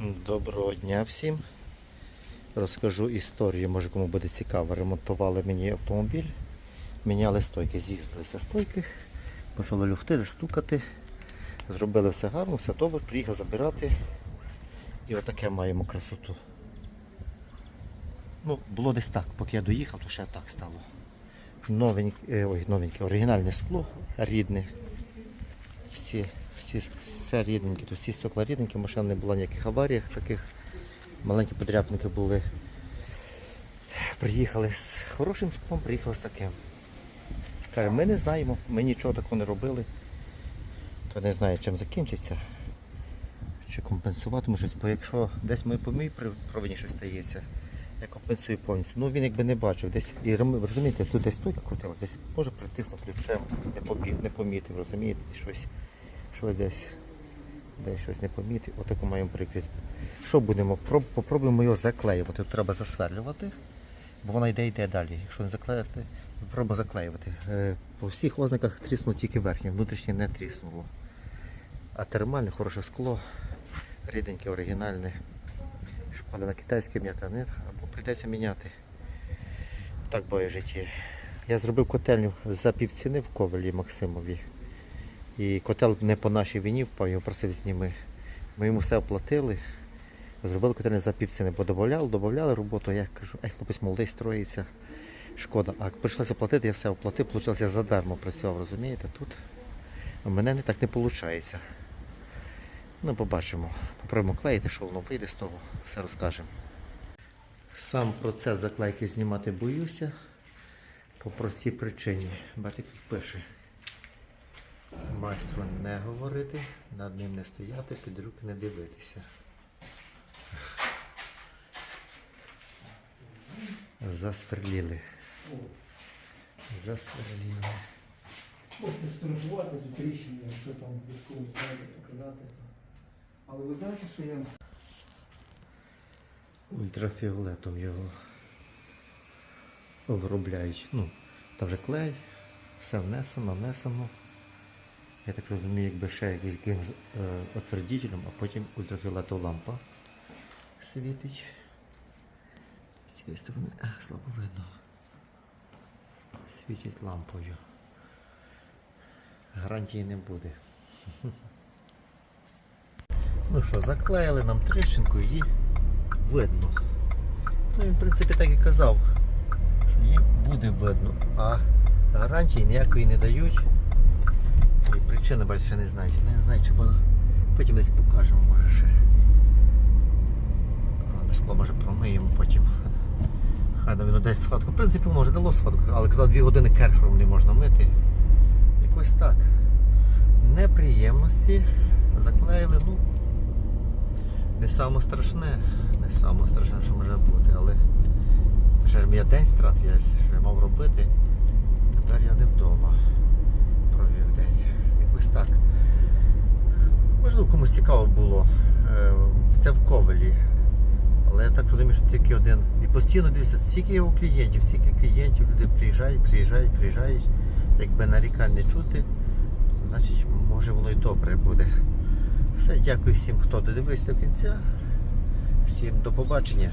Доброго дня всім. Розкажу історію, може кому буде цікаво. Ремонтували мені автомобіль, міняли стойки, з'їздилися стойки, почали люфти, стукати. Зробили все гарно, все добре, приїхав забирати. І отаке маємо красоту. Ну, було десь так, поки я доїхав, то ще так стало. Новеньке, ой, новеньке, оригінальне скло, рідне. Всі, всі, все рідненьке, то всі стекла рідненькі, машин не було ніяких аваріях таких. Маленькі подряпники були. Приїхали з хорошим склом, приїхали з таким. Каже, ми не знаємо, ми нічого такого не робили. То не знаю, чим закінчиться. Чи компенсуватиму щось, бо якщо десь ми по моїй провині щось стається, я компенсую повністю. Ну він якби не бачив, десь і розумієте, тут десь стойка крутилась, десь може притиснув ключем, не помітив, розумієте, щось, щось десь, десь щось не помітив. Отаку маємо прикрість. Що будемо? Попробуємо його заклеювати. Тут треба засверлювати, бо вона йде йде далі. Якщо не заклеїти, попробуємо заклеювати. Е, По всіх ознаках тріснуло тільки верхнє, внутрішнє не тріснуло. А термальне, хороше скло, ріденьке, оригінальне. Шкода на китайське м'ята не, або прийдеться міняти. Так буває в. Я зробив котельню за півціни в ковелі Максимові. І котел не по нашій війні впав, його просив зніми. Ми йому все оплатили. Зробили котельню за півціни, бо додавали, додавали роботу, я кажу, ай, хлопець молодий строїться. Шкода. А прийшлося платити, я все оплатив, вийшло, я задармо працював, розумієте? Тут у мене не так не виходить. Ну, побачимо. Попробуємо клеїти, що воно вийде з того, все розкажемо. Сам процес заклейки знімати боюся по простій причині. Бачите, пише. Майстру не говорити, над ним не стояти, під руки не дивитися. Засверліли. Засверліли. Можете сфотографувати цю тріщину, якщо там військовий знаєте, показати. Але ви знаєте, що я Ультрафіолетом його обробляють. Ну, там вже клей, все внесено, нанесено. Я так розумію, якби ще якийсь е, отвердителем, а потім ультрафіолетова лампа світить. З цієї сторони а, слабо видно. Світить лампою. Гарантії не буде. Ну що, заклеїли нам тріщинку і видно. Ну, він, в принципі, так і казав, що її буде видно, а гарантії ніякої не дають. І причини, бачите, ще не знають. Не знаю, чи воно. Потім десь покажемо, може ще. Скло, може промиємо потім. Хай воно дасть схватку. В принципі, воно вже дало схватку, але казав, дві години керхером не можна мити. Якось так. Неприємності заклеїли, ну. Не саме страшне, не саме страшне, що може бути, але ще ж я день страт, я ще мав робити. Тепер я не вдома провів день. Можливо, комусь цікаво було. Е, Це в ковелі. Але я так розумію, що тільки один. І постійно дивлюся, стільки його клієнтів, стільки клієнтів, люди приїжджають, приїжджають, приїжджають. Якби нарікань не чути, значить може воно і добре буде. Все, дякую всім, хто додивився до кінця. Всім до побачення.